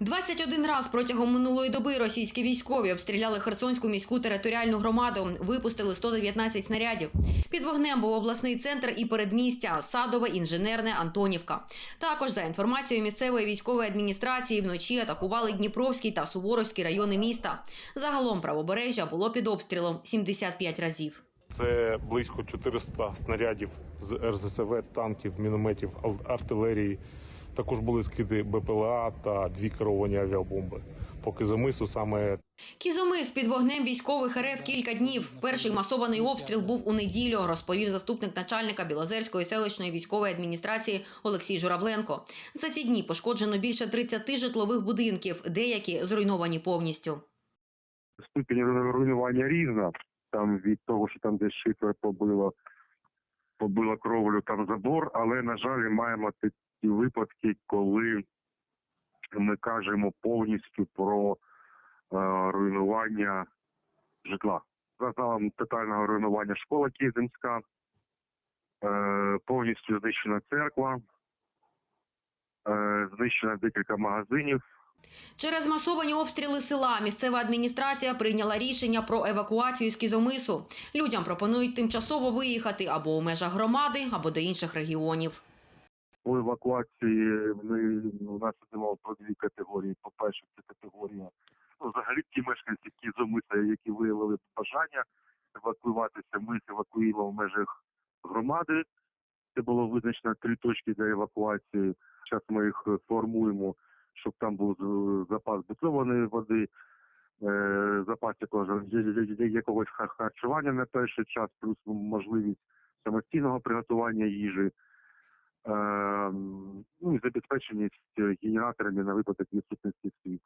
21 раз протягом минулої доби російські військові обстріляли Херсонську міську територіальну громаду, випустили 119 снарядів. Під вогнем був обласний центр і передмістя Садове, інженерне, Антонівка. Також за інформацією місцевої військової адміністрації вночі атакували Дніпровський та Суворовський райони міста. Загалом правобережжя було під обстрілом 75 разів. Це близько 400 снарядів з РЗСВ, танків, мінометів, артилерії. Також були скиди БПЛА та дві керовані авіабомби. Поки замису саме Кізомис під вогнем військових РФ кілька днів. Перший масований обстріл був у неділю, розповів заступник начальника Білозерської селищної військової адміністрації Олексій Журавленко. За ці дні пошкоджено більше 30 житлових будинків, деякі зруйновані повністю. ступінь руйнування різна. Там від того, що там десь шифер побило, побило кровлю, там забор, але, на жаль, маємо такі випадки, коли ми кажемо повністю про е, руйнування житла. Загалом тотального руйнування школа Кізинська, е, повністю знищена церква, е, знищено декілька магазинів. Через масовані обстріли села місцева адміністрація прийняла рішення про евакуацію з Кізомису. Людям пропонують тимчасово виїхати або у межах громади, або до інших регіонів. По евакуації ми у нас йдемо про дві категорії. По-перше, це категорія ну, взагалі ті мешканці Кізомиса, які виявили бажання евакуюватися. Ми евакуюємо в межах громади. Це було визначено три точки для евакуації. Зараз ми їх формуємо, щоб там був запас бутилованої води, е, запас якогось, харчування на перший час, плюс можливість самостійного приготування їжі. Е, ну і забезпеченість е, генераторами на випадок відсутності світла.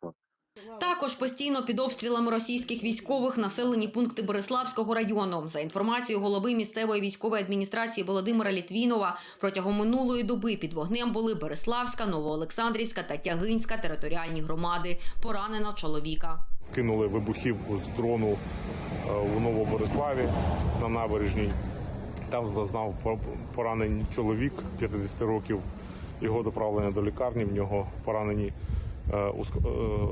Також постійно під обстрілами російських військових населені пункти Бориславського району. За інформацією голови місцевої військової адміністрації Володимира Літвінова, протягом минулої доби під вогнем були Береславська, Новоолександрівська та Тягинська територіальні громади. Поранено чоловіка. скинули вибухівку з дрону е, у Новобориславі на набережній. Там зазнав по- поранень чоловік 50 років. Його доправлення до лікарні. В нього поранені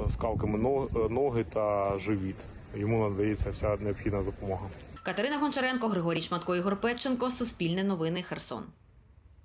скалками но- е, ноги та живіт. Йому надається вся необхідна допомога. Катерина Гончаренко, Григорій Шматко, Ігор Петченко. Суспільне новини. Херсон.